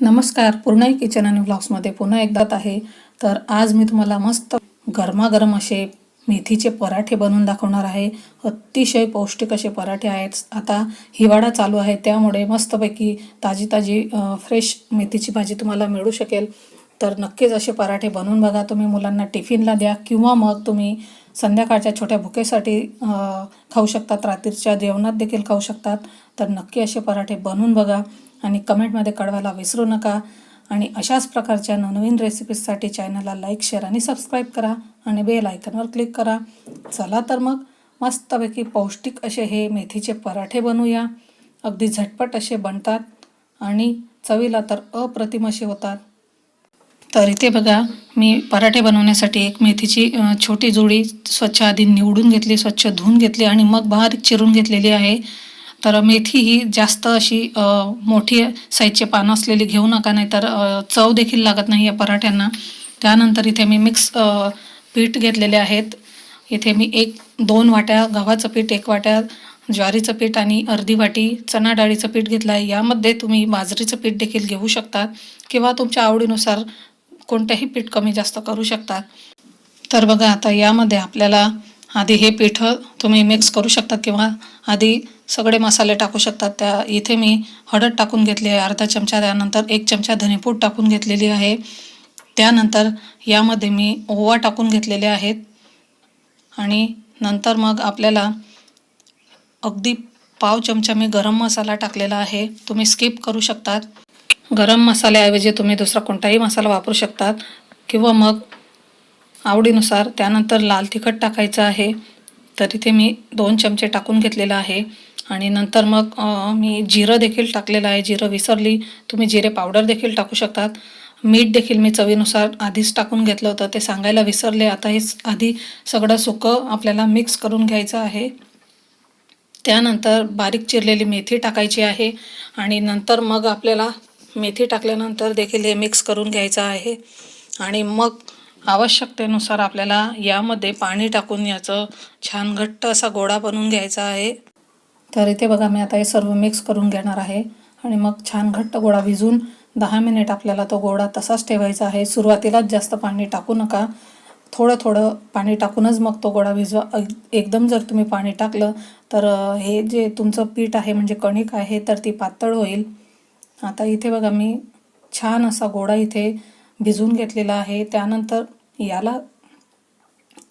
नमस्कार पूर्णाई किचन आणि ब्लॉग्समध्ये पुन्हा एकदाच आहे. तर आज मी तुम्हाला मस्त गरमागरम असे मेथीचे पराठे बनवून दाखवणार आहे. अतिशय पौष्टिक असे पराठे आहेत. आता हिवाळा चालू आहे त्यामुळे मस्तपैकी ताजी ताजी फ्रेश मेथीची भाजी तुम्हाला मिळू शकेल. तर नक्कीच असे पराठे बनवून बघा. तुम्ही मुलांना टिफिनला द्या किंवा मग तुम्ही संध्याकाळच्या छोट्या भुकेसाठी खाऊ शकतात. रात्रीच्या जेवणात देखील खाऊ शकतात. तर नक्की असे पराठे बनवून बघा. आणि कमेंटमध्ये कळवायला विसरू नका. आणि अशाच प्रकारच्या नवनवीन रेसिपीजसाठी चॅनलला लाईक शेअर आणि सबस्क्राईब करा आणि बेल आयकनवर क्लिक करा. चला तर मग मस्तपैकी पौष्टिक असे हे मेथीचे पराठे बनवूया. अगदी झटपट असे बनतात आणि चवीला तर अप्रतिम असे होतात. तर इथे बघा मी पराठे बनवण्यासाठी एक मेथीची छोटी जोडी स्वच्छ आधी निवडून घेतली स्वच्छ धुवून घेतली आणि मग बारीक चिरून घेतलेली आहे. तर मेथी ही जास्त अशी मोठी साईजचे पानं असलेली घेऊ नका नाही तर चव देखील लागत नाही या पराठ्यांना. त्यानंतर इथे मी मिक्स पीठ घेतलेले आहेत. इथे मी एक दोन वाट्या गव्हाचं पीठ एक वाट्या ज्वारीचं पीठ आणि अर्धी वाटी चणा डाळीचं पीठ घेतलं आहे. यामध्ये तुम्ही बाजरीचं पीठ देखील घेऊ शकतात किंवा तुमच्या आवडीनुसार कोणतेही पीठ कमी जास्त करू शकतात तर बघा आता यामध्ये आपल्याला आधी हे पीठ तुम्ही मिक्स करू शकतात किंवा आधी सगळे मसाले टाकू शकतात. त्या इथे मी हळद टाकून घेतली आहे. अर्धा चमचा त्यानंतर एक चमचा धनेपूड टाकून घेतलेली आहे. त्यानंतर यामध्ये मी ओवा टाकून घेतलेले आहेत. आणि नंतर मग आपल्याला अगदी पाव चमचा मी गरम मसाला टाकलेला आहे. तुम्ही स्किप करू शकतात. गरम मसाल्याऐवजी तुम्ही दुसरा कोणताही मसाला वापरू शकतात. किंवा मग आवडीनुसार त्यानंतर लाल तिखट टाकायचं आहे. तर इथे मी दोन चमचे टाकून घेतलेलं आहे. आणि नंतर मग मी जिरं देखील टाकलेलं आहे. जिरं विसरली तुम्ही जिरे पावडर देखील टाकू शकतात. मीठ देखील मी चवीनुसार आधीच टाकून घेतलं होतं. ते सांगायला विसरले. आता हे आधी सगळं सुकं आपल्याला मिक्स करून घ्यायचं आहे. त्यानंतर बारीक चिरलेली मेथी टाकायची आहे. आणि नंतर मग आपल्याला मेथी टाकल्यानंतर देखील हे मिक्स करून घ्यायचं आहे. आणि मग आवश्यकतेनुसार आपल्याला यामध्ये पाणी टाकून याचं छान घट्ट असा गोडा बनवून घ्यायचा आहे. तर इथे बघा मी आता हे सर्व मिक्स करून घेणार आहे. आणि मग छान घट्ट गोळा भिजून दहा मिनिट आपल्याला तो गोळा तसाच ठेवायचा आहे. सुरुवातीलाच जास्त पाणी टाकू नका. थोडं थोडं पाणी टाकूनच मग तो गोळा भिजवा. एकदम जर तुम्ही पाणी टाकलं तर हे जे तुमचं पीठ आहे म्हणजे कणिक आहे तर ती पातळ होईल. आता इथे बघा मी छान असा गोळा इथे भिजवून घेतलेला आहे. त्यानंतर याला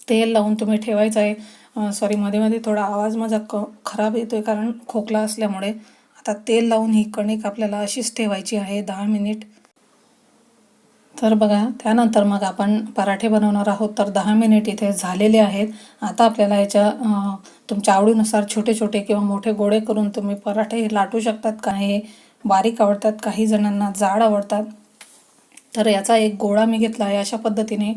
तेल लावून तुम्ही ठेवायचं आहे. सॉरी मध्ये मध्ये थोडा आवाज माझा क खराब येतो आहे कारण खोकला असल्यामुळे. आता तेल लावून ही कणिक आपल्याला अशीच ठेवायची आहे दहा मिनिट. तर बघा त्यानंतर मग आपण पराठे बनवणार आहोत. तर दहा मिनिट इथे झालेले आहेत. आता आपल्याला याच्या तुमच्या आवडीनुसार छोटे छोटे किंवा मोठे गोळे करून तुम्ही पराठे लाटू शकतात काही बारीक आवडतात काही जणांना जाड आवडतात. तर याचा एक गोळा मी घेतला आहे अशा पद्धतीने.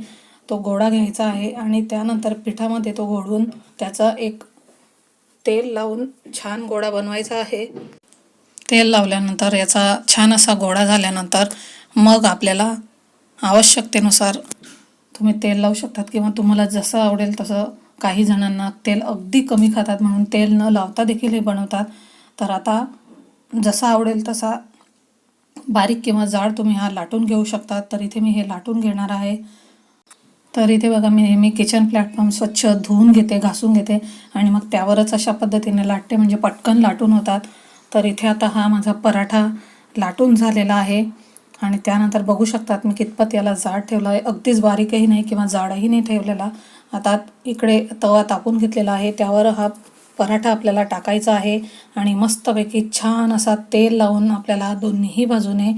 तो गोळा घ्यायचा आहे आणि त्यानंतर पिठामध्ये तो घोडून त्याचा एक तेल लावून छान गोडा बनवायचा आहे. तेल लावल्यानंतर याचा छान असा गोळा झाल्यानंतर मग आपल्याला आवश्यकतेनुसार तुम्ही तेल लावू शकतात किंवा तुम्हाला जसं आवडेल तसं काही जणांना तेल अगदी कमी खातात म्हणून तेल न लावता देखील हे बनवतात. तर आता जसा आवडेल तसा बारीक किंवा जाड तुम्ही हा लाटून घेऊ शकता तर इथे मी हे लाटून घेणार आहे. तर इथे बघा मी नेहमी किचन प्लॅटफॉर्म स्वच्छ धुवून घेते घासून घेते आणि मग त्यावरच अशा पद्धतीने लाटते. म्हणजे पटकन लाटून होतात. तर इथे आता हा माझा पराठा लाटून झालेला आहे. आणि त्यानंतर बघू शकतात मी कितपत याला जाड ठेवला आहे अगदीच बारीकही नाही किंवा जाडही नाही ठेवलेला. आता इकडे तवा तापून घेतलेला आहे. त्यावर हा पराठा आपल्याला टाकायचा आहे. आणि मस्तपैकी छान असा तेल लावून आपल्याला दोन्हीही बाजूने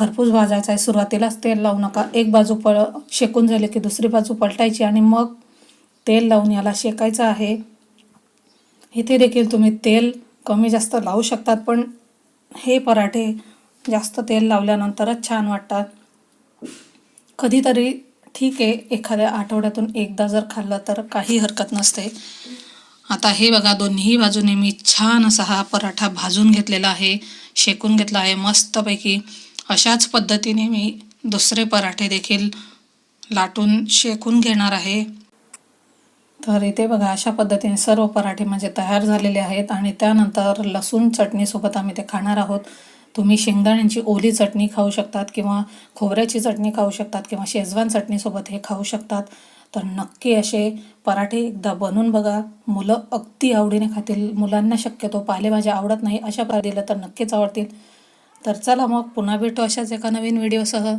खरपूस भाजायचा आहे सुरुवातीलाच तेल लावू नका. एक बाजू पळ शेकून झाले की दुसरी बाजू पलटायची आणि मग तेल लावून याला शेकायचं आहे. इथे देखील तुम्ही तेल कमी जास्त लावू शकतात पण हे पराठे जास्त तेल लावल्यानंतरच छान वाटतात. कधीतरी ठीक आहे एखाद्या आठवड्यातून एकदा जर खाल्लं तर काही हरकत नसते. आता हे बघा दोन्ही बाजूने मी छान असा हा पराठा भाजून घेतलेला आहे शेकून घेतला आहे मस्तपैकी. अशाच पद्धतीने मी दुसरे पराठे देखील लाटून शेकून घेणार आहे. तर इथे बघा अशा पद्धतीने सर्व पराठे माझे तयार झालेले आहेत आणि त्यानंतर लसूण चटणीसोबत आम्ही ते खाणार आहोत. तुम्ही शेंगदाण्यांची ओली चटणी खाऊ शकतात किंवा खोबऱ्याची चटणी खाऊ शकतात किंवा शेजवान चटणीसोबत हे खाऊ शकतात. तर नक्की असे पराठे एकदा बनवून बघा. मुलं अगदी आवडीने खातील. मुलांना शक्यतो पालेभाज्या आवडत नाही अशा प्रकारे दिलं तर नक्कीच आवडतील. तर चला मग पुन्हा भेटू अशाच एका नवीन व्हिडिओसह.